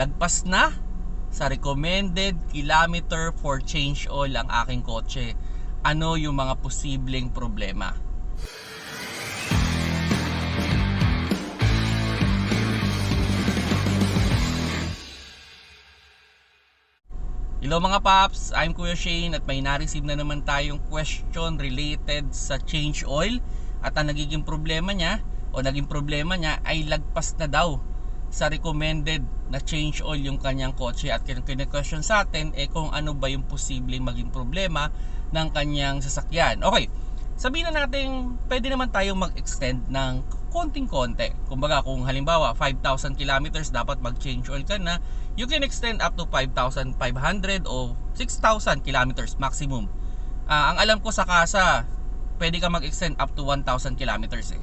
lagpas na sa recommended kilometer for change oil ang aking kotse. Ano yung mga posibleng problema? Hello mga paps, I'm Kuya Shane at may na-receive na naman tayong question related sa change oil at ang nagiging problema niya o naging problema niya ay lagpas na daw sa recommended na change oil yung kanyang kotse at kine-question sa atin eh kung ano ba yung posibleng maging problema ng kanyang sasakyan. Okay, sabihin na natin pwede naman tayong mag-extend ng konting-konti. Kumbaga kung halimbawa 5,000 kilometers dapat mag-change oil ka na, you can extend up to 5,500 o 6,000 kilometers maximum. Ah, ang alam ko sa kasa, pwede ka mag-extend up to 1,000 kilometers eh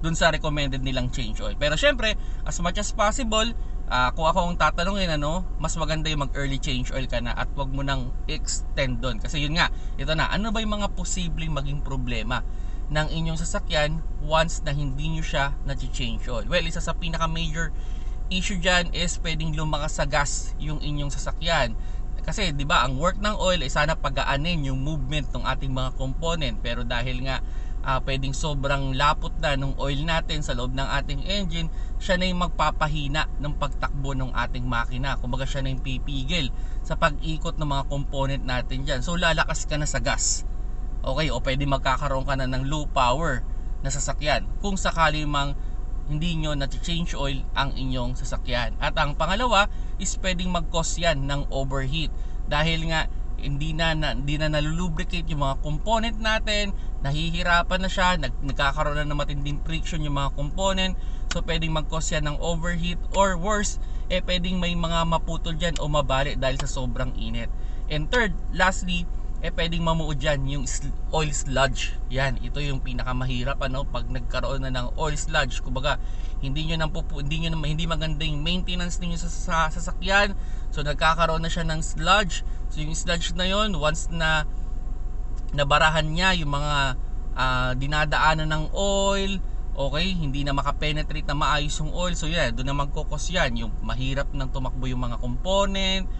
dun sa recommended nilang change oil. Pero syempre, as much as possible, ah, kung ako ang tatanungin ano, mas maganda yung mag-early change oil ka na at wag mo nang extend doon. Kasi yun nga, ito na, ano ba yung mga posibleng maging problema ng inyong sasakyan once na hindi nyo siya na-change oil? Well, isa sa pinaka-major issue dyan is pwedeng lumakas sa gas yung inyong sasakyan. Kasi 'di ba, ang work ng oil ay sana pagaanin yung movement ng ating mga component pero dahil nga ah, pwedeng sobrang lapot na ng oil natin sa loob ng ating engine, siya na yung magpapahina ng pagtakbo ng ating makina. Kumbaga siya na yung pipigil sa pag-ikot ng mga component natin dyan. So lalakas ka na sa gas. Okay, o pwede magkakaroon ka na ng low power na sasakyan kung sakali mang hindi nyo na-change oil ang inyong sasakyan. At ang pangalawa is pwedeng mag-cause yan ng overheat dahil nga hindi na, na hindi na nalulubricate yung mga component natin, nahihirapan na siya, nag, nagkakaroon na ng matinding friction yung mga component. So pwedeng mag-cause yan ng overheat or worse, eh pwedeng may mga maputol dyan o mabali dahil sa sobrang init. And third, lastly, eh pwedeng mamuo dyan yung oil sludge. Yan, ito yung pinakamahirap ano pag nagkaroon na ng oil sludge. Kumbaga, hindi niyo nang pupu, hindi niyo na hindi maganda yung maintenance niyo sa, sa sasakyan. So nagkakaroon na siya ng sludge. So yung sludge na yon once na nabarahan niya yung mga ah, dinadaanan ng oil, okay, hindi na makapenetrate na maayos yung oil. So yeah, doon na magkokos yan. Yung mahirap nang tumakbo yung mga component,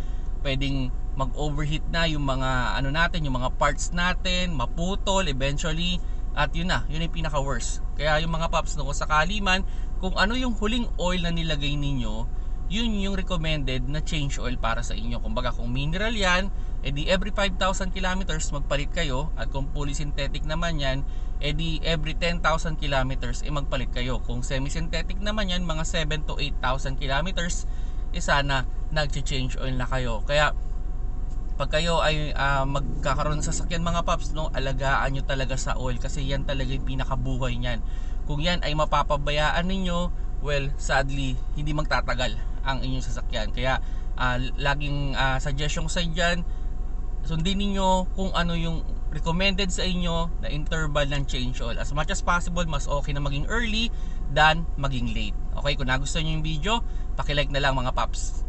pwedeng mag-overheat na yung mga ano natin, yung mga parts natin, maputol eventually at yun na, yun yung pinaka worst. Kaya yung mga paps no, kung sakali man, kung ano yung huling oil na nilagay ninyo, yun yung recommended na change oil para sa inyo. Kumbaga kung mineral yan, edi every 5,000 kilometers magpalit kayo at kung polysynthetic naman yan, edi every 10,000 kilometers eh magpalit kayo. Kung semi-synthetic naman yan, mga 7 to 8,000 kilometers, eh sana nag-change oil na kayo. Kaya pag kayo ay ah, magkakaroon ng sasakyan mga paps no alagaan nyo talaga sa oil kasi yan talaga yung pinakabuhay niyan. Kung yan ay mapapabayaan ninyo well sadly hindi magtatagal ang inyong sasakyan. Kaya ah, laging ah, suggestion sa dyan sundin ninyo kung ano yung recommended sa inyo na interval ng change oil. As much as possible mas okay na maging early than maging late. Okay kung nagustuhan nyo yung video paki-like na lang mga paps